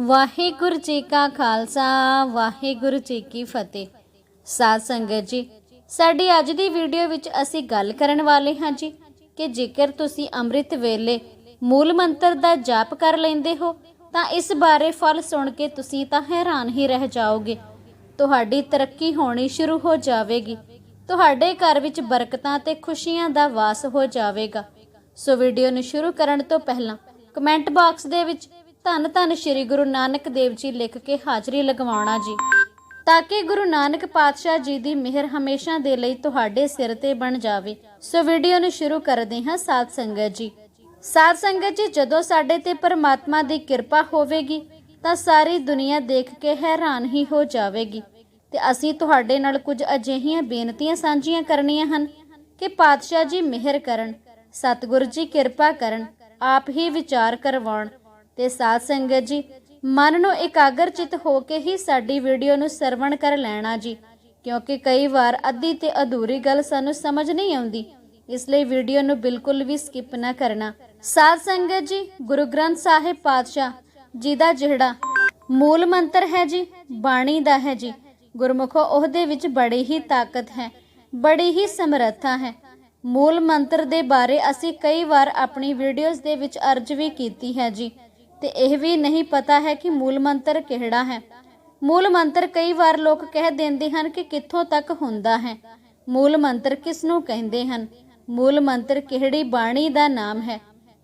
ਵਾਹਿਗੁਰੂ ਜੀ ਕਾ ਖਾਲਸਾ, ਵਾਹਿਗੁਰੂ ਜੀ ਕੀ ਫਤਿਹ। ਸਾਧ ਸੰਗਤ ਜੀ, ਸਾਡੀ ਅੱਜ ਦੀ ਵੀਡੀਓ ਵਿੱਚ ਅਸੀਂ ਗੱਲ ਕਰਨ ਵਾਲੇ ਹਾਂ ਜੀ ਕਿ ਜੇਕਰ ਤੁਸੀਂ ਅੰਮ੍ਰਿਤ ਵੇਲੇ ਮੂਲ ਮੰਤਰ ਦਾ ਜਾਪ ਕਰ ਲੈਂਦੇ ਹੋ, ਤਾਂ ਇਸ ਬਾਰੇ ਫਲ ਸੁਣ ਕੇ ਤੁਸੀਂ ਤਾਂ ਹੈਰਾਨ ਹੀ ਰਹਿ ਜਾਓਗੇ। ਤੁਹਾਡੀ ਤਰੱਕੀ ਹੋਣੀ ਸ਼ੁਰੂ ਹੋ ਜਾਵੇਗੀ। ਤੁਹਾਡੇ ਘਰ ਵਿੱਚ ਬਰਕਤਾਂ ਤੇ ਖੁਸ਼ੀਆਂ ਦਾ ਵਾਸ ਹੋ ਜਾਵੇਗਾ। ਸੋ ਵੀਡੀਓ ਨੂੰ ਸ਼ੁਰੂ ਕਰਨ ਤੋਂ ਪਹਿਲਾਂ ਕਮੈਂਟ ਬਾਕਸ ਦੇ ਵਿੱਚ ਧੰਨ ਧੰਨ ਸ੍ਰੀ ਗੁਰੂ ਨਾਨਕ ਦੇਵ ਜੀ ਲਿਖ ਕੇ ਹਾਜ਼ਰੀ ਲਗਵਾਉਣਾ ਜੀ। ਤਾਂ ਕਿ ਗੁਰੂ ਨਾਨਕ ਪਾਤਸ਼ਾਹ ਜੀ ਦੀ ਮਿਹਰ ਹਮੇਸ਼ਾ ਦੇ ਲਈ ਤੁਹਾਡੇ ਸਿਰ ਤੇ ਬਣ ਜਾਵੇ। ਸੋ ਵੀਡੀਓ ਨੂੰ ਸ਼ੁਰੂ ਕਰਦੇ ਹਾਂ ਸਾਧ ਸੰਗਤ ਜੀ। ਸਾਧ ਸੰਗਤ ਜੀ, ਜਦੋਂ ਸਾਡੇ ਤੇ ਪਰਮਾਤਮਾ ਦੀ ਕਿਰਪਾ ਹੋਵੇਗੀ, ਤਾਂ ਸਾਰੀ ਦੁਨੀਆ ਦੇਖ ਕੇ ਹੈਰਾਨ ਹੀ ਹੋ ਜਾਵੇਗੀ। ਤੇ ਅਸੀਂ ਤੁਹਾਡੇ ਨਾਲ ਕੁਝ ਅਜਿਹੀਆਂ ਬੇਨਤੀਆਂ ਸਾਂਝੀਆਂ ਕਰਨੀਆਂ ਹਨ ਕਿ ਪਾਤਸ਼ਾਹ ਜੀ ਮਿਹਰ ਕਰਨ, ਸਤਿਗੁਰੂ ਜੀ ਕਿਰਪਾ ਕਰਨ, ਆਪ ਹੀ ਵਿਚਾਰ ਕਰਵਾਉਣ। ਤੇ ਸਾਧ ਸੰਗਤ ਜੀ, ਮਨ ਨੂੰ ਇਕਾਗਰ ਚਿਤ ਹੋ ਕੇ ਹੀ ਸਾਡੀ ਵੀਡੀਓ ਨੂੰ ਸਰਵਣ ਕਰ ਲੈਣਾ ਜੀ। ਕਿਉਂਕਿ ਕਈ ਵਾਰ ਅੱਧੀ ਤੇ ਅਧੂਰੀ ਗੱਲ ਸਾਨੂੰ ਸਮਝ ਨਹੀਂ ਆਉਂਦੀ, ਇਸ ਲਈ ਵੀਡੀਓ ਨੂੰ ਬਿਲਕੁਲ ਵੀ ਸਕਿਪ ਨਾ ਕਰਨਾ। ਸਾਧ ਸੰਗਤ ਜੀ, ਗੁਰੂ ਗ੍ਰੰਥ ਸਾਹਿਬ ਪਾਤਸ਼ਾਹ, ਜੀ ਦਾ ਜਿਹੜਾ ਮੂਲ ਮੰਤਰ ਹੈ ਜੀ, ਬਾਣੀ ਦਾ ਹੈ ਜੀ, ਗੁਰਮੁਖੋ ਉਹਦੇ ਵਿੱਚ ਬੜੀ ਹੀ ਤਾਕਤ ਹੈ, ਬੜੀ ਹੀ ਸਮਰੱਥਾ ਹੈ। ਮੂਲ ਮੰਤਰ ਦੇ ਬਾਰੇ ਅਸੀਂ ਕਈ ਵਾਰ ਆਪਣੀ ਵੀਡੀਓਜ਼ ਦੇ ਵਿੱਚ ਅਰਜ਼ ਵੀ ਕੀਤੀ ਹੈ ਜੀ। ਤੇ ਇਹ ਵੀ ਨਹੀਂ ਪਤਾ ਹੈ ਕਿ ਮੂਲ ਮੰਤਰ ਕਿਹੜਾ ਹੈ। ਮੂਲ ਮੰਤਰ ਕਈ ਵਾਰ ਲੋਕ ਕਹਿ ਦਿੰਦੇ ਹਨ ਕਿ ਕਿੱਥੋਂ ਤੱਕ ਹੁੰਦਾ ਹੈ। ਮੂਲ ਮੰਤਰ ਕਿਸ ਨੂੰ ਕਹਿੰਦੇ ਹਨ? ਮੂਲ ਮੰਤਰ ਕਿਹੜੀ ਬਾਣੀ ਦਾ ਨਾਮ ਹੈ?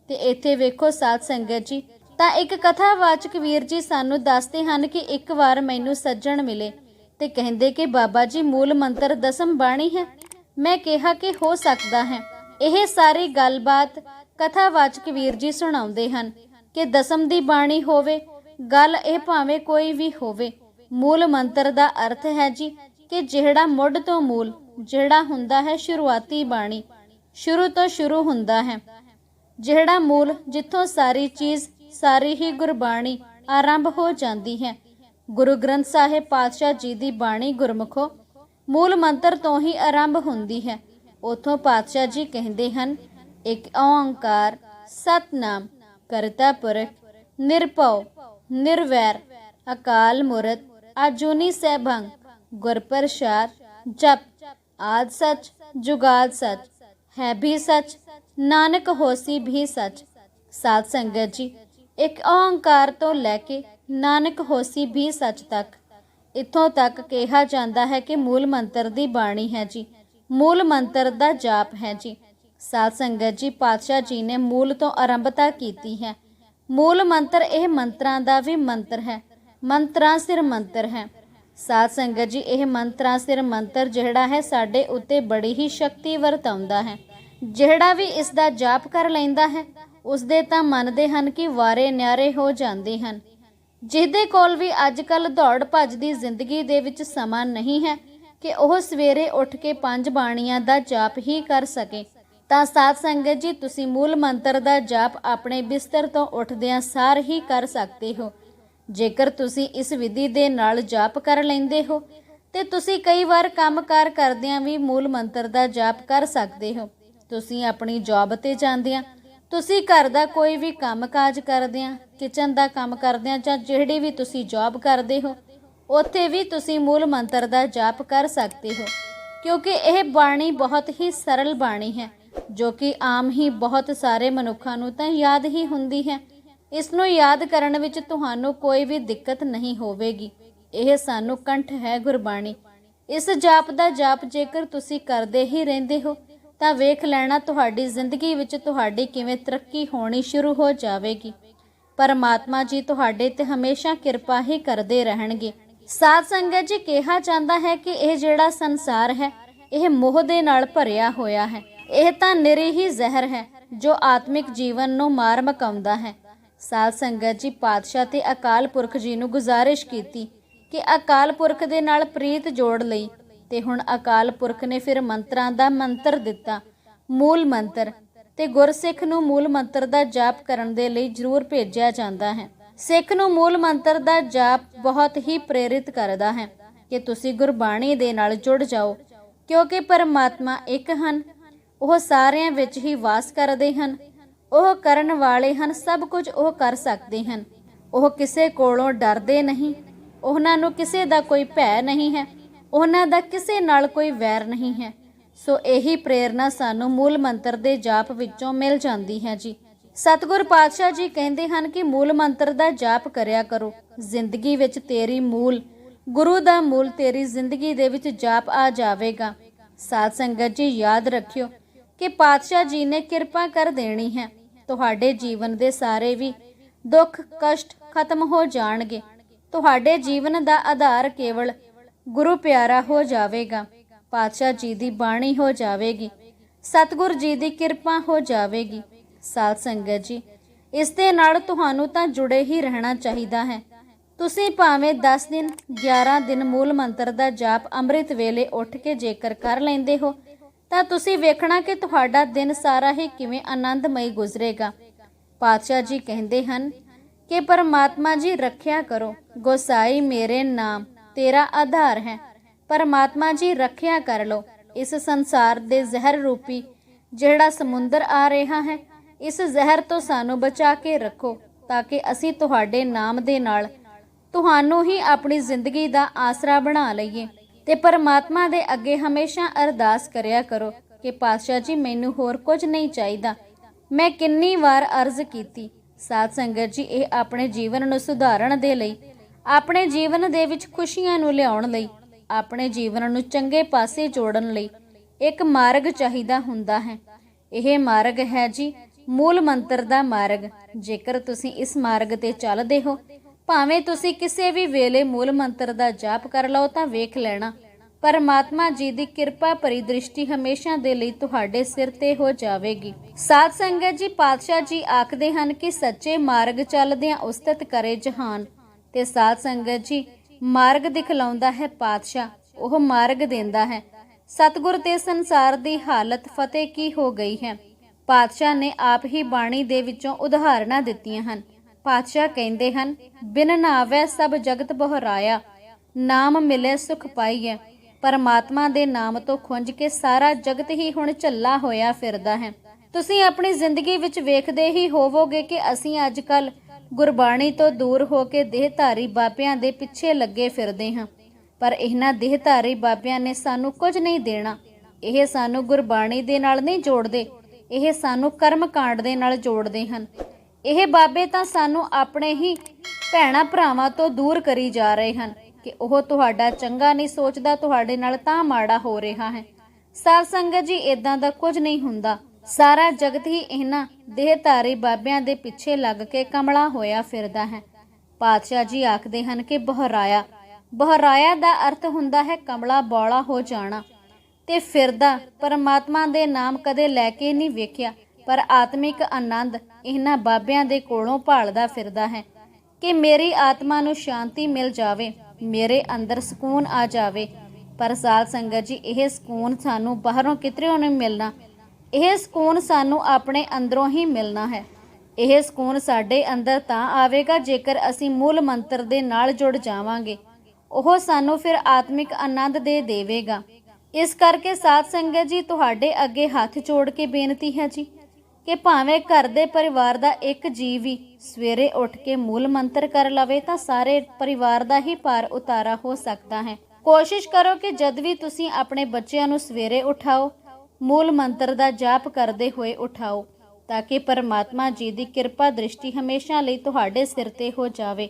ਤੇ ਇੱਥੇ ਵੇਖੋ ਸਾਧ ਸੰਗਤ ਜੀ, ਤਾਂ ਇੱਕ ਕਥਾਵਾਚਕ ਵੀਰ ਜੀ ਸਾਨੂੰ ਦੱਸਦੇ ਹਨ ਕਿ ਇੱਕ ਵਾਰ ਮੈਨੂੰ ਸੱਜਣ ਮਿਲੇ ਤੇ ਕਹਿੰਦੇ ਕਿ ਬਾਬਾ ਜੀ, ਮੂਲ ਮੰਤਰ ਦਸਮ ਬਾਣੀ ਹੈ। ਮੈਂ ਕਿਹਾ ਕਿ ਹੋ ਸਕਦਾ ਹੈ। ਇਹ ਸਾਰੀ ਗੱਲਬਾਤ ਕਥਾਵਾਚਕ ਵੀਰ ਜੀ ਸੁਣਾਉਂਦੇ ਹਨ। ਕਿ ਦਸਮ ਦੀ ਬਾਣੀ ਹੋਵੇ, ਗੱਲ ਇਹ ਭਾਵੇਂ ਕੋਈ ਵੀ ਹੋਵੇ। ਮੂਲ ਮੰਤਰ ਦਾ ਅਰਥ ਹੈ ਜੀ ਕਿ ਜਿਹੜਾ ਮੁੱਢ ਤੋਂ ਮੂਲ, ਜਿਹੜਾ ਹੁੰਦਾ ਹੈ ਸ਼ੁਰੂਆਤੀ ਬਾਣੀ, ਸ਼ੁਰੂ ਤੋਂ ਸ਼ੁਰੂ ਹੁੰਦਾ ਹੈ। ਜਿਹੜਾ ਮੂਲ ਜਿੱਥੋਂ ਸਾਰੀ ਚੀਜ਼, ਸਾਰੀ ਹੀ ਗੁਰਬਾਣੀ ਆਰੰਭ ਹੋ ਜਾਂਦੀ ਹੈ। ਗੁਰੂ ਗ੍ਰੰਥ ਸਾਹਿਬ ਪਾਤਸ਼ਾਹ ਜੀ ਦੀ ਬਾਣੀ ਗੁਰਮੁਖੋ, ਮੂਲ ਮੰਤਰ ਤੋਂ ਹੀ ਆਰੰਭ ਹੁੰਦੀ ਹੈ। ਉਥੋਂ ਪਾਤਸ਼ਾਹ ਜੀ ਕਹਿੰਦੇ ਹਨ, ਇੱਕ ਓੰਕਾਰ, ਸਤਨਾਮ। ਕਰਤਾ ਪੁਰਖ, ਨਿਰਭਉ, ਨਿਰਵੈਰ, ਅਕਾਲ ਮੂਰਤ, ਆਜੂਨੀ ਸੈਭੰ ਗੁਰ ਪ੍ਰਸਾਦ, ਜਪ, ਆਦ ਸਚ, ਜੁਗਾਦ ਸਚ, ਹੈ ਵੀ ਸਚ, ਨਾਨਕ ਹੋਸੀ ਵੀ ਸਚ। ਸਾਧ ਸੰਗਤ ਜੀ, ਇੱਕ ਓੰਕਾਰ ਤੋਂ ਲੈ ਕੇ ਨਾਨਕ ਹੋਸੀ ਵੀ ਸਚ ਤੱਕ, ਇਥੋਂ ਤੱਕ ਕਿਹਾ ਜਾਂਦਾ ਹੈ ਕਿ ਮੂਲ ਮੰਤਰ ਦੀ ਬਾਣੀ ਹੈ ਜੀ। ਮੂਲ ਮੰਤਰ ਦਾ ਜਾਪ ਹੈ ਜੀ। ਸਾਧ ਸੰਗਤ ਜੀ, ਪਾਤਸ਼ਾਹ ਜੀ ਨੇ ਮੂਲ ਤੋਂ ਆਰੰਭਤਾ ਕੀਤੀ ਹੈ। ਮੂਲ ਮੰਤਰ ਇਹ ਮੰਤਰਾਂ ਦਾ ਵੀ ਮੰਤਰ ਹੈ। ਮੰਤਰਾਂ ਸਿਰ ਮੰਤਰ ਹੈ। ਸਾਧ ਸੰਗਤ ਜੀ, ਇਹ ਮੰਤਰਾਂ ਸਿਰ ਮੰਤਰ ਜਿਹੜਾ ਹੈ, ਸਾਡੇ ਉੱਤੇ ਬੜੀ ਹੀ ਸ਼ਕਤੀ ਵਰਤਾਉਂਦਾ ਹੈ। ਜਿਹੜਾ ਵੀ ਇਸ ਦਾ ਜਾਪ ਕਰ ਲੈਂਦਾ ਹੈ ਉਸ ਦੇ ਤਾਂ ਮੰਨਦੇ ਹਨ ਕਿ ਵਾਰੇ ਨਿਆਰੇ ਹੋ ਜਾਂਦੇ ਹਨ। ਜਿਹਦੇ ਕੋਲ ਵੀ ਅੱਜ ਕੱਲ ਦੌੜ ਭੱਜ ਦੀ ਜ਼ਿੰਦਗੀ ਦੇ ਵਿੱਚ ਸਮਾਂ ਨਹੀਂ ਹੈ, ਕਿ ਉਹ ਸਵੇਰੇ ਉੱਠ ਕੇ ਪੰਜ ਬਾਣੀਆਂ ਦਾ ਜਾਪ ਹੀ ਕਰ ਸਕੇ। ਤਾਂ ਸਾਧ ਸੰਗਤ ਜੀ, ਤੁਸੀਂ ਮੂਲ ਮੰਤਰ ਦਾ ਜਾਪ ਆਪਣੇ ਬਿਸਤਰ ਤੋਂ ਉੱਠਦਿਆਂ ਸਾਰ ਹੀ ਕਰ ਸਕਦੇ ਹੋ। ਜੇਕਰ ਤੁਸੀਂ ਇਸ ਵਿਧੀ ਦੇ ਨਾਲ ਜਾਪ ਕਰ ਲੈਂਦੇ ਹੋ, ਤੇ ਤੁਸੀਂ ਕਈ ਵਾਰ ਕੰਮਕਾਰ ਕਰਦਿਆਂ ਵੀ ਮੂਲ ਮੰਤਰ ਦਾ ਜਾਪ ਕਰ ਸਕਦੇ ਹੋ। ਤੁਸੀਂ ਆਪਣੀ ਜੌਬ ਤੇ ਜਾਂਦਿਆਂ, ਤੁਸੀਂ ਘਰ ਦਾ ਕੋਈ ਵੀ ਕੰਮਕਾਜ ਕਰਦਿਆਂ ਕਿਚਨ ਦਾ ਕੰਮ ਕਰਦਿਆਂ ਜਾਂ ਜਿਹੜੀ ਵੀ ਤੁਸੀਂ ਜੌਬ ਕਰਦੇ ਹੋ, ਉੱਥੇ ਵੀ ਤੁਸੀਂ ਮੂਲ ਮੰਤਰ ਦਾ ਜਾਪ ਕਰ ਸਕਦੇ ਹੋ। ਕਿਉਂਕਿ ਇਹ ਬਾਣੀ ਬਹੁਤ ਹੀ ਸਰਲ ਬਾਣੀ ਹੈ। ਜੋ ਕਿ ਆਮ ਹੀ ਬਹੁਤ ਸਾਰੇ ਮਨੁੱਖਾਂ ਨੂੰ ਤਾਂ ਯਾਦ ਹੀ ਹੁੰਦੀ ਹੈ। ਇਸ ਨੂੰ ਯਾਦ ਕਰਨ ਵਿੱਚ ਤੁਹਾਨੂੰ ਕੋਈ ਵੀ ਦਿੱਕਤ ਨਹੀਂ ਹੋਵੇਗੀ। ਇਹ ਸਾਨੂੰ ਕੰਠ ਹੈ ਗੁਰਬਾਣੀ। ਇਸ ਜਾਪ ਦਾ ਜਾਪ ਜੇਕਰ ਤੁਸੀਂ ਕਰਦੇ ਹੀ ਰਹਿੰਦੇ ਹੋ, ਤਾਂ ਵੇਖ ਲੈਣਾ ਤੁਹਾਡੀ ਜ਼ਿੰਦਗੀ ਵਿੱਚ ਤੁਹਾਡੀ ਕਿਵੇਂ ਤਰੱਕੀ ਹੋਣੀ ਸ਼ੁਰੂ ਹੋ ਜਾਵੇਗੀ। ਪਰਮਾਤਮਾ ਜੀ ਤੁਹਾਡੇ ਤੇ ਹਮੇਸ਼ਾ ਕਿਰਪਾ ਹੀ ਕਰਦੇ ਰਹਿਣਗੇ। ਸਾਧ ਸੰਗਤ ਜੀ, ਕਿਹਾ ਜਾਂਦਾ ਹੈ ਕਿ ਇਹ ਜਿਹੜਾ ਸੰਸਾਰ ਹੈ, ਇਹ ਮੋਹ ਦੇ ਨਾਲ ਭਰਿਆ ਹੋਇਆ ਹੈ। ਇਹ ਤਾਂ ਨਿਰੀ ਹੀ ਜ਼ਹਿਰ ਹੈ, ਜੋ ਆਤਮਿਕ ਜੀਵਨ ਨੂੰ ਮਾਰ ਮਕਾਉਂਦਾ ਹੈ। ਸਾਧ ਸੰਗਤ ਜੀ ਪਾਤਸ਼ਾਹ ਤੇ ਅਕਾਲ ਪੁਰਖ ਜੀ ਨੂੰ ਗੁਜ਼ਾਰਿਸ਼ ਕੀਤੀ ਕਿ ਅਕਾਲ ਪੁਰਖ ਦੇ ਨਾਲ ਪ੍ਰੀਤ ਜੋੜ ਲਈ ਤੇ ਹੁਣ ਅਕਾਲ ਪੁਰਖ ਨੇ ਫਿਰ ਮੰਤਰਾਂ ਦਾ ਮੰਤਰ ਦਿੱਤਾ, ਮੂਲ ਮੰਤਰ ਤੇ ਗੁਰਸਿੱਖ ਨੂੰ ਮੂਲ ਮੰਤਰ ਦਾ ਜਾਪ ਕਰਨ ਦੇ ਲਈ ਜ਼ਰੂਰ ਭੇਜਿਆ ਜਾਂਦਾ ਹੈ। ਸਿੱਖ ਨੂੰ ਮੂਲ ਮੰਤਰ ਦਾ ਜਾਪ ਬਹੁਤ ਹੀ ਪ੍ਰੇਰਿਤ ਕਰਦਾ ਹੈ ਕਿ ਤੁਸੀਂ ਗੁਰਬਾਣੀ ਦੇ ਨਾਲ ਜੁੜ ਜਾਓ, ਕਿਉਂਕਿ ਪਰਮਾਤਮਾ ਇੱਕ ਹਨ ਉਹ ਸਾਰਿਆਂ ਵਿੱਚ ਹੀ ਵਾਸ ਕਰਦੇ ਹਨ। ਉਹ ਕਰਨ ਵਾਲੇ ਹਨ, ਸਭ ਕੁਝ ਉਹ ਕਰ ਸਕਦੇ ਹਨ। ਉਹ ਕਿਸੇ ਕੋਲੋਂ ਡਰਦੇ ਨਹੀਂ। ਉਹਨਾਂ ਨੂੰ ਕਿਸੇ ਦਾ ਕੋਈ ਭੈ ਨਹੀਂ ਹੈ। ਉਹਨਾਂ ਦਾ ਕਿਸੇ ਨਾਲ ਕੋਈ ਵੈਰ ਨਹੀਂ ਹੈ। ਸੋ ਇਹੀ ਪ੍ਰੇਰਣਾ ਸਾਨੂੰ ਮੂਲ ਮੰਤਰ ਦੇ ਜਾਪ ਵਿੱਚੋਂ ਮਿਲ ਜਾਂਦੀ ਹੈ ਜੀ। ਸਤਿਗੁਰ ਪਾਤਸ਼ਾਹ ਜੀ ਕਹਿੰਦੇ ਹਨ ਕਿ ਮੂਲ ਮੰਤਰ ਦਾ ਜਾਪ ਕਰਿਆ ਕਰੋ। ਜ਼ਿੰਦਗੀ ਵਿੱਚ ਤੇਰੀ ਮੂਲ, ਗੁਰੂ ਦਾ ਮੂਲ ਤੇਰੀ ਜ਼ਿੰਦਗੀ ਦੇ ਵਿੱਚ ਜਾਪ ਆ ਜਾਵੇਗਾ। ਸਾਧ ਸੰਗਤ ਜੀ, ਯਾਦ ਰੱਖਿਓ ਕਿ ਪਾਤਸ਼ਾਹ ਜੀ ਨੇ ਕਿਰਪਾ ਕਰ ਦੇਣੀ ਹੈ। ਤੁਹਾਡੇ ਜੀਵਨ ਦੇ ਸਾਰੇ ਵੀ ਦੁੱਖ, ਕਸ਼ਟ ਖਤਮ ਹੋ ਜਾਣਗੇ। ਤੁਹਾਡੇ ਜੀਵਨ ਦਾ ਆਧਾਰ ਕੇਵਲ ਗੁਰੂ ਪਿਆਰਾ ਹੋ ਜਾਵੇਗਾ। ਪਾਤਸ਼ਾਹ ਜੀ ਦੀ ਬਾਣੀ ਹੋ ਜਾਵੇਗੀ। ਸਤਿਗੁਰ ਜੀ ਦੀ ਕਿਰਪਾ ਹੋ ਜਾਵੇਗੀ। ਸਾਧ ਸੰਗਤ ਜੀ, ਇਸ ਦੇ ਨਾਲ ਤੁਹਾਨੂੰ ਤਾਂ ਜੁੜੇ ਹੀ ਰਹਿਣਾ ਚਾਹੀਦਾ ਹੈ। ਤੁਸੀਂ ਭਾਵੇਂ 10 ਦਿਨ 11 ਦਿਨ ਮੂਲ ਮੰਤਰ ਦਾ ਜਾਪ ਅੰਮ੍ਰਿਤ ਵੇਲੇ ਉੱਠ ਕੇ ਜੇਕਰ ਕਰ ਲੈਂਦੇ ਹੋ ਤਾਂ ਤੁਸੀਂ ਵੇਖਣਾ ਕਿ ਤੁਹਾਡਾ ਦਿਨ ਸਾਰਾ ਹੀ ਕਿਵੇਂ ਆਨੰਦਮਈ ਗੁਜ਼ਰੇਗਾ। ਪਾਤਸ਼ਾਹ ਜੀ ਕਹਿੰਦੇ ਹਨ ਕਿ ਪਰਮਾਤਮਾ ਜੀ ਰੱਖਿਆ ਕਰੋ, ਗੋਸਾਈ ਮੇਰੇ ਨਾਮ, ਤੇਰਾ ਆਧਾਰ ਹੈ। ਪਰਮਾਤਮਾ ਜੀ ਰੱਖਿਆ ਕਰ ਲੋ ਇਸ ਸੰਸਾਰ ਦੇ ਜ਼ਹਿਰ ਰੂਪੀ ਜਿਹੜਾ ਸਮੁੰਦਰ ਆ ਰਿਹਾ ਹੈ, ਇਸ ਜ਼ਹਿਰ ਤੋਂ ਸਾਨੂੰ ਬਚਾ ਕੇ ਰੱਖੋ, ਤਾਂ ਕਿ ਅਸੀਂ ਤੁਹਾਡੇ ਨਾਮ ਦੇ ਨਾਲ, ਤੁਹਾਨੂੰ ਹੀ ਆਪਣੀ ਜ਼ਿੰਦਗੀ ਦਾ ਆਸਰਾ ਬਣਾ ਲਈਏ। ਤੇ ਪਰਮਾਤਮਾ ਦੇ ਅੱਗੇ ਹਮੇਸ਼ਾ ਅਰਦਾਸ ਕਰਿਆ ਕਰੋ ਕਿ ਪਾਤਸ਼ਾਹ ਜੀ, ਮੈਨੂੰ ਹੋਰ ਕੁਝ ਨਹੀਂ ਚਾਹੀਦਾ। ਮੈਂ ਕਿੰਨੀ ਵਾਰ ਅਰਜ਼ ਕੀਤੀ, ਸਾਧ ਸੰਗਤ ਜੀ, ਇਹ ਆਪਣੇ ਜੀਵਨ ਨੂੰ ਸੁਧਾਰਨ ਦੇ ਲਈ, ਆਪਣੇ ਜੀਵਨ ਦੇ ਵਿੱਚ ਖੁਸ਼ੀਆਂ ਨੂੰ ਲਿਆਉਣ ਲਈ, ਆਪਣੇ ਜੀਵਨ ਨੂੰ ਚੰਗੇ ਪਾਸੇ ਜੋੜਨ ਲਈ ਇੱਕ ਮਾਰਗ ਚਾਹੀਦਾ ਹੁੰਦਾ ਹੈ। ਇਹ ਮਾਰਗ ਹੈ ਜੀ, ਮੂਲ ਮੰਤਰ ਦਾ ਮਾਰਗ। ਜੇਕਰ ਤੁਸੀਂ ਇਸ ਮਾਰਗ ਤੇ ਚੱਲਦੇ ਹੋ ਭਾਵੇਂ ਤੁਸੀਂ ਕਿਸੇ ਵੀ ਵੇਲੇ ਮੂਲ ਮੰਤਰ ਦਾ ਜਾਪ ਕਰ ਲਓ ਤਾਂ ਵੇਖ ਲੈਣਾ। ਪਰਮਾਤਮਾ ਜੀ ਦੀ ਕਿਰਪਾ ਭਰੀ ਦ੍ਰਿਸ਼ਟੀ ਹਮੇਸ਼ਾ ਦੇ ਲਈ ਤੁਹਾਡੇ ਸਿਰ ਤੇ ਹੋ ਜਾਵੇਗੀ। ਸਾਧ ਸੰਗਤ ਜੀ, ਪਾਤਸ਼ਾਹ ਜੀ ਆਖਦੇ ਹਨ ਕਿ ਸੱਚੇ ਮਾਰਗ ਚੱਲਦਿਆਂ ਉਸਤਤ ਕਰੇ ਜਹਾਨ। ਤੇ ਸਾਧ ਸੰਗਤ ਜੀ, ਮਾਰਗ ਦਿਖਲਾਉਂਦਾ ਹੈ ਪਾਤਸ਼ਾਹ, ਉਹ ਮਾਰਗ ਦਿੰਦਾ ਹੈ। ਸਤਿਗੁਰ ਤੇ ਸੰਸਾਰ ਦੀ ਹਾਲਤ ਫਤਿਹ ਕੀ ਹੋ ਗਈ ਹੈ? ਪਾਤਸ਼ਾਹ ਨੇ ਆਪ ਹੀ ਬਾਣੀ ਦੇ ਵਿੱਚੋਂ ਉਦਾਹਰਨਾਂ ਦਿੱਤੀਆਂ ਹਨ। ਪਾਤਸ਼ਾਹ ਕਹਿੰਦੇ ਹਨ, ਬਿਨ ਨਾਵੈ ਸਭ ਜਗਤ ਬਹਰਾਇਆ। ਨਾਮ ਮਿਲੇ ਸੁਖ ਪਾਈਐ। ਪਰਮਾਤਮਾ ਦੇ ਨਾਮ ਤੋਂ ਖੁੰਝ ਕੇ ਸਾਰਾ ਜਗਤ ਹੀ ਹੁਣ ਝੱਲਾ ਹੋਇਆ ਫਿਰਦਾ ਹੈ। ਤੁਸੀਂ ਆਪਣੀ ਜ਼ਿੰਦਗੀ ਵਿੱਚ ਵੇਖਦੇ ਹੀ ਹੋਵੋਗੇ ਕਿ ਅਸੀਂ ਅੱਜ ਕੱਲ ਗੁਰਬਾਣੀ ਤੋਂ ਦੂਰ ਹੋ ਕੇ ਦੇਹਧਾਰੀ ਬਾਬਿਆਂ ਦੇ ਪਿੱਛੇ ਲੱਗੇ ਫਿਰਦੇ ਹਾਂ। ਪਰ ਇਹਨਾਂ ਦੇਹਧਾਰੀ ਬਾਬਿਆਂ ਨੇ ਸਾਨੂੰ ਕੁਝ ਨਹੀਂ ਦੇਣਾ। ਇਹ ਸਾਨੂੰ ਗੁਰਬਾਣੀ ਦੇ ਨਾਲ ਨਹੀਂ ਜੋੜਦੇ। ਇਹ ਸਾਨੂੰ ਕਰਮ ਕਾਂਡ ਦੇ ਨਾਲ ਜੋੜਦੇ ਹਨ। ਇਹ ਬਾਬੇ ਤਾਂ ਸਾਨੂੰ ਆਪਣੇ ਹੀ ਭੈਣਾ ਭਰਾਵਾਂ ਤੋਂ ਦੂਰ ਕਰੀ ਜਾ ਰਹੇ ਹਨ ਕਿ ਉਹ ਤੁਹਾਡਾ ਚੰਗਾ ਨਹੀਂ ਸੋਚਦਾ, ਤੁਹਾਡੇ ਨਾਲ ਤਾਂ ਮਾੜਾ ਹੋ ਰਿਹਾ ਹੈ। ਸਾਧ ਸੰਗਤ ਜੀ ਇਦਾਂ ਦਾ ਕੁਝ ਨਹੀਂ ਹੁੰਦਾ। ਸਾਰਾ ਜਗਤ ਹੀ ਇਹਨਾਂ ਦੇਹਧਾਰੀ ਬਾਬਿਆਂ ਦੇ ਪਿੱਛੇ ਲੱਗ ਕੇ ਕਮਲਾ ਹੋਇਆ ਫਿਰਦਾ ਹੈ। ਪਾਤਸ਼ਾਹ ਜੀ ਆਖਦੇ ਹਨ ਕਿ ਬਹਰਾਇਆ ਬਹਰਾਇਆ ਦਾ ਅਰਥ ਹੁੰਦਾ ਹੈ ਕਮਲਾ ਬੌਲਾ ਹੋ ਜਾਣਾ। ਤੇ ਫਿਰਦਾ, ਪਰਮਾਤਮਾ ਦੇ ਨਾਮ ਕਦੇ ਲੈ ਕੇ ਨਹੀਂ ਵੇਖਿਆ। ਪਰ ਆਤਮਿਕ ਆਨੰਦ ਇਹਨਾਂ ਬਾਬਿਆਂ ਦੇ ਕੋਲੋਂ ਭਾਲਦਾ ਫਿਰਦਾ ਹੈ ਕਿ ਮੇਰੀ ਆਤਮਾ ਨੂੰ ਸ਼ਾਂਤੀ ਮਿਲ ਜਾਵੇ, ਮੇਰੇ ਅੰਦਰ ਸਕੂਨ ਆ ਜਾਵੇ। ਪਰ ਸਾਧ ਸੰਗਤ ਜੀ, ਇਹ ਸਕੂਨ ਸਾਨੂੰ ਬਾਹਰੋਂ ਕਿਤਰਿਓਂ ਨਹੀਂ ਮਿਲਣਾ? ਇਹ ਸਕੂਨ ਸਾਨੂੰ ਆਪਣੇ ਅੰਦਰੋਂ ਹੀ ਮਿਲਣਾ ਹੈ। ਇਹ ਸਕੂਨ ਸਾਡੇ ਅੰਦਰ ਤਾਂ ਆਵੇਗਾ ਜੇਕਰ ਅਸੀਂ ਮੂਲ ਮੰਤਰ ਦੇ ਨਾਲ ਜੁੜ ਜਾਵਾਂਗੇ। ਉਹ ਸਾਨੂੰ ਫਿਰ ਆਤਮਿਕ ਆਨੰਦ ਦੇ ਦੇਵੇਗਾ। ਇਸ ਕਰਕੇ ਸਾਧ ਸੰਗਤ ਜੀ, ਤੁਹਾਡੇ ਅੱਗੇ ਹੱਥ ਜੋੜ ਕੇ ਬੇਨਤੀ ਹੈ ਜੀ। ਕਿ ਭਾਵੇਂ ਘਰ ਦੇ ਪਰਿਵਾਰ ਦਾ ਇੱਕ ਜੀਵ ਵੀ ਸਵੇਰੇ ਉੱਠ ਕੇ ਮੂਲ ਮੰਤਰ ਕਰ ਲਵੇ ਤਾਂ ਸਾਰੇ ਪਰਿਵਾਰ ਦਾ ਹੀ ਭਾਰ ਉਤਾਰਾ ਹੋ ਸਕਦਾ ਹੈ। ਕੋਸ਼ਿਸ਼ ਕਰੋ ਕਿ ਜਦ ਵੀ ਤੁਸੀਂ ਆਪਣੇ ਬੱਚਿਆਂ ਨੂੰ ਸਵੇਰੇ ਉਠਾਓ, ਮੂਲ ਮੰਤਰ ਦਾ ਜਾਪ ਕਰਦੇ ਹੋਏ ਉਠਾਓ, ਤਾਂ ਕਿ ਪਰਮਾਤਮਾ ਜੀ ਦੀ ਕਿਰਪਾ ਦ੍ਰਿਸ਼ਟੀ ਹਮੇਸ਼ਾ ਲਈ ਤੁਹਾਡੇ ਸਿਰ ਤੇ ਹੋ ਜਾਵੇ।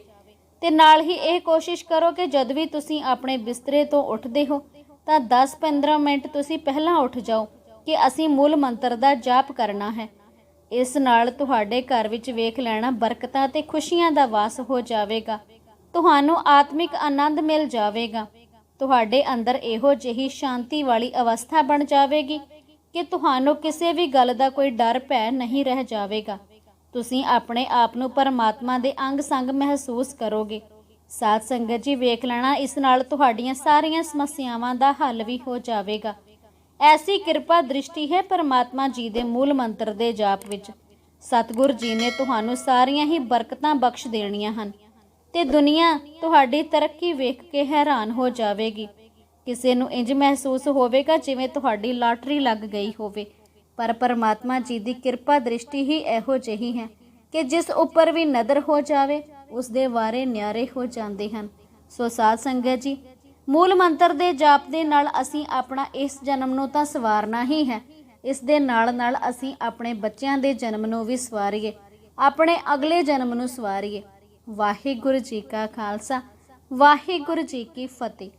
ਤੇ ਨਾਲ ਹੀ ਇਹ ਕੋਸ਼ਿਸ਼ ਕਰੋ ਕਿ ਜਦ ਵੀ ਤੁਸੀਂ ਆਪਣੇ ਬਿਸਤਰੇ ਤੋਂ ਉੱਠਦੇ ਹੋ, ਤਾਂ 10-15 ਮਿੰਟ ਤੁਸੀਂ ਪਹਿਲਾਂ ਉੱਠ ਜਾਓ ਕਿ ਅਸੀਂ ਮੂਲ ਮੰਤਰ ਦਾ ਜਾਪ ਕਰਨਾ ਹੈ। ਇਸ ਨਾਲ ਤੁਹਾਡੇ ਘਰ ਵਿੱਚ ਵੇਖ ਲੈਣਾ ਬਰਕਤਾਂ ਤੇ ਖੁਸ਼ੀਆਂ ਦਾ ਵਾਸ ਹੋ ਜਾਵੇਗਾ। ਤੁਹਾਨੂੰ ਆਤਮਿਕ ਆਨੰਦ ਮਿਲ ਜਾਵੇਗਾ। ਤੁਹਾਡੇ ਅੰਦਰ ਇਹੋ ਜਿਹੀ ਸ਼ਾਂਤੀ ਵਾਲੀ ਅਵਸਥਾ ਬਣ ਜਾਵੇਗੀ ਕਿ ਤੁਹਾਨੂੰ ਕਿਸੇ ਵੀ ਗੱਲ ਦਾ ਕੋਈ ਡਰ, ਭੈ ਨਹੀਂ ਰਹਿ ਜਾਵੇਗਾ। ਤੁਸੀਂ ਆਪਣੇ ਆਪ ਨੂੰ ਪਰਮਾਤਮਾ ਦੇ ਅੰਗ ਸੰਗ ਮਹਿਸੂਸ ਕਰੋਗੇ। ਸਾਧ ਸੰਗਤ ਜੀ, ਵੇਖ ਲੈਣਾ, ਇਸ ਨਾਲ ਤੁਹਾਡੀਆਂ ਸਾਰੀਆਂ ਸਮੱਸਿਆਵਾਂ ਦਾ ਹੱਲ ਵੀ ਹੋ ਜਾਵੇਗਾ। ਐਸੀ ਕਿਰਪਾ ਦ੍ਰਿਸ਼ਟੀ ਹੈ ਪਰਮਾਤਮਾ ਜੀ ਦੇ ਮੂਲ ਮੰਤਰ ਦੇ ਜਾਪ ਵਿੱਚ। ਸਤਿਗੁਰ ਜੀ ਨੇ ਤੁਹਾਨੂੰ ਸਾਰੀਆਂ ਹੀ ਬਰਕਤਾਂ ਬਖਸ਼ ਦੇਣੀਆਂ ਹਨ ਤੇ ਦੁਨੀਆ ਤੁਹਾਡੀ ਤਰੱਕੀ ਵੇਖ ਕੇ ਹੈਰਾਨ ਹੋ ਜਾਵੇਗੀ। ਕਿਸੇ ਨੂੰ ਇੰਜ ਮਹਿਸੂਸ ਹੋਵੇਗਾ ਜਿਵੇਂ ਤੁਹਾਡੀ ਲਾਟਰੀ ਲੱਗ ਗਈ ਹੋਵੇ। ਪਰ ਪਰਮਾਤਮਾ ਜੀ ਦੀ ਕਿਰਪਾ ਦ੍ਰਿਸ਼ਟੀ ਹੀ ਇਹੋ ਜਿਹੀ ਹੈ ਕਿ ਜਿਸ ਉੱਪਰ ਵੀ ਨਜ਼ਰ ਹੋ ਜਾਵੇ, ਉਸ ਦੇ ਵਾਰੇ ਨਿਆਰੇ ਹੋ ਜਾਂਦੇ ਹਨ। ਸੋ ਸਾਧ ਸੰਗਤ ਜੀ ਮੂਲ ਮੰਤਰ ਦੇ ਜਾਪ ਦੇ ਨਾਲ ਅਸੀਂ ਆਪਣਾ ਇਸ ਜਨਮ ਨੂੰ ਤਾਂ ਸਵਾਰਨਾ ਹੀ ਹੈ। ਇਸ ਦੇ ਨਾਲ ਨਾਲ ਅਸੀਂ ਆਪਣੇ ਬੱਚਿਆਂ ਦੇ ਜਨਮ ਨੂੰ ਵੀ ਸਵਾਰੀਏ। ਆਪਣੇ ਅਗਲੇ ਜਨਮ ਨੂੰ ਸਵਾਰੀਏ। ਵਾਹਿਗੁਰੂ ਜੀ ਕਾ ਖਾਲਸਾ। ਵਾਹਿਗੁਰੂ ਜੀ ਕੀ ਫਤਿਹ।